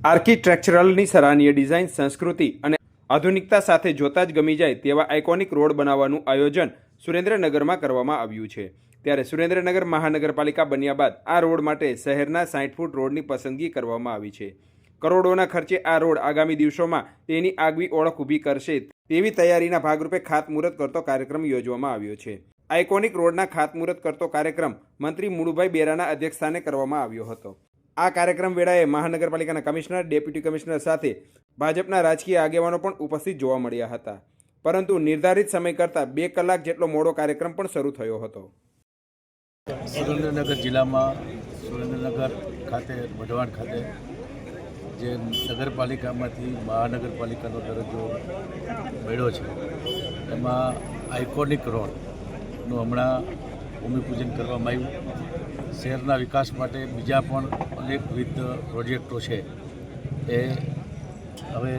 આર્કિટેક્ચરલની સરાહનીય ડિઝાઇન, સંસ્કૃતિ અને આધુનિકતા સાથે જોતા જ ગમી જાય તેવા આઇકોનિક રોડ બનાવવાનું આયોજન સુરેન્દ્રનગરમાં કરવામાં આવ્યું છે. ત્યારે સુરેન્દ્રનગર મહાનગરપાલિકા બન્યા બાદ આ રોડ માટે શહેરના સાઠ ફૂટ રોડની પસંદગી કરવામાં આવી છે. કરોડોના ખર્ચે આ રોડ આગામી દિવસોમાં તેની આગવી ઓળખ ઊભી કરશે તેવી તૈયારીના ભાગરૂપે ખાતમુહૂર્ત કરતો કાર્યક્રમ યોજવામાં આવ્યો છે. આઇકોનિક રોડના ખાતમુહૂર્ત કરતો કાર્યક્રમ મંત્રી મુળુભાઈ બેરાના અધ્યક્ષસ્થાને કરવામાં આવ્યો હતો. આ કાર્યક્રમ વેળાએ મહાનગરપાલિકાના કમિશનર, ડેપ્યુટી કમિશનર સાથે ભાજપના રાજકીય આગેવાનો પણ ઉપસ્થિત જોવા મળ્યા હતા. પરંતુ નિર્ધારિત સમય કરતાં બે કલાક જેટલો મોડો કાર્યક્રમ પણ શરૂ થયો હતો. સુરેન્દ્રનગર જિલ્લામાં, સુરેન્દ્રનગર ખાતે, વઢવાણ ખાતે જે નગરપાલિકામાંથી મહાનગરપાલિકાનો દરજ્જો મળ્યો છે, એમાં આઇકોનિક રોડનું હમણાં ભૂમિપૂજન કરવામાં આવ્યું. શહેરના વિકાસ માટે બીજા પણ અનેકવિધ પ્રોજેક્ટો છે એ હવે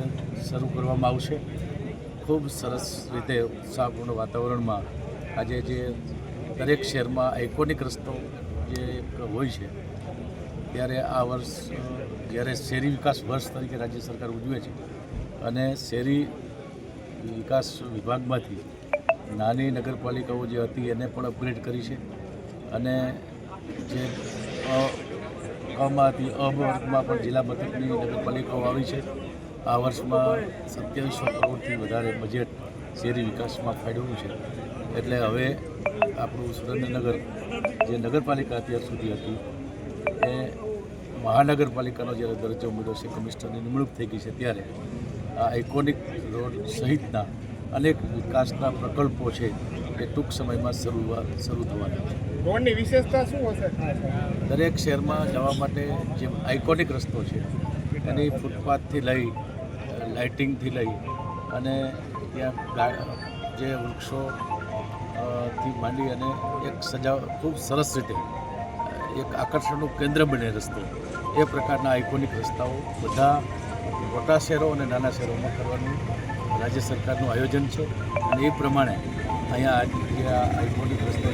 શરૂ કરવામાં આવશે. ખૂબ સરસ રીતે ઉત્સાહપૂર્ણ વાતાવરણમાં આજે જે દરેક શહેરમાં આઇકોનિક રસ્તો જે હોય છે, ત્યારે આ વર્ષ, જ્યારે શહેરી વિકાસ વર્ષ તરીકે રાજ્ય સરકાર ઉજવે છે અને શહેરી વિકાસ વિભાગમાંથી નાની નગરપાલિકાઓ જે હતી એને પણ અપગ્રેડ કરી છે. અને જે અમાં હતી અ વર્ગમાં પણ જિલ્લા મથકની નગરપાલિકાઓ આવી છે. આ વર્ષમાં સત્યાવીસો કરોડથી વધારે બજેટ શહેરી વિકાસમાં ફાળવ્યું છે. એટલે હવે આપણું સુરેન્દ્રનગર જે નગરપાલિકા અત્યાર સુધી હતી, એ મહાનગરપાલિકાનો જ્યારે દરજ્જો મળ્યો છે, કમિશનરની નિમણૂક થઈ ગઈ છે ત્યારે આ આઇકોનિક રોડ સહિતના અનેક વિકાસના પ્રકલ્પો છે એ ટૂંક સમયમાં શરૂ શરૂ થવાના છે. રોડની વિશેષતા શું હશે? દરેક શહેરમાં જવા માટે જે આઇકોનિક રસ્તો છે એની ફૂટપાથથી લઈ લાઇટિંગથી લઈ અને ત્યાં જે વૃક્ષો થી માંડી અને એક સજાવ ખૂબ સરસ રીતે એક આકર્ષણનું કેન્દ્ર બને રસ્તો. એ પ્રકારના આઇકોનિક રસ્તાઓ બધા મોટા શહેરો અને નાના શહેરોમાં કરવાનું રાજ્ય સરકારનું આયોજન છે. અને એ પ્રમાણે અહીંયા આજે જે આ રસ્તો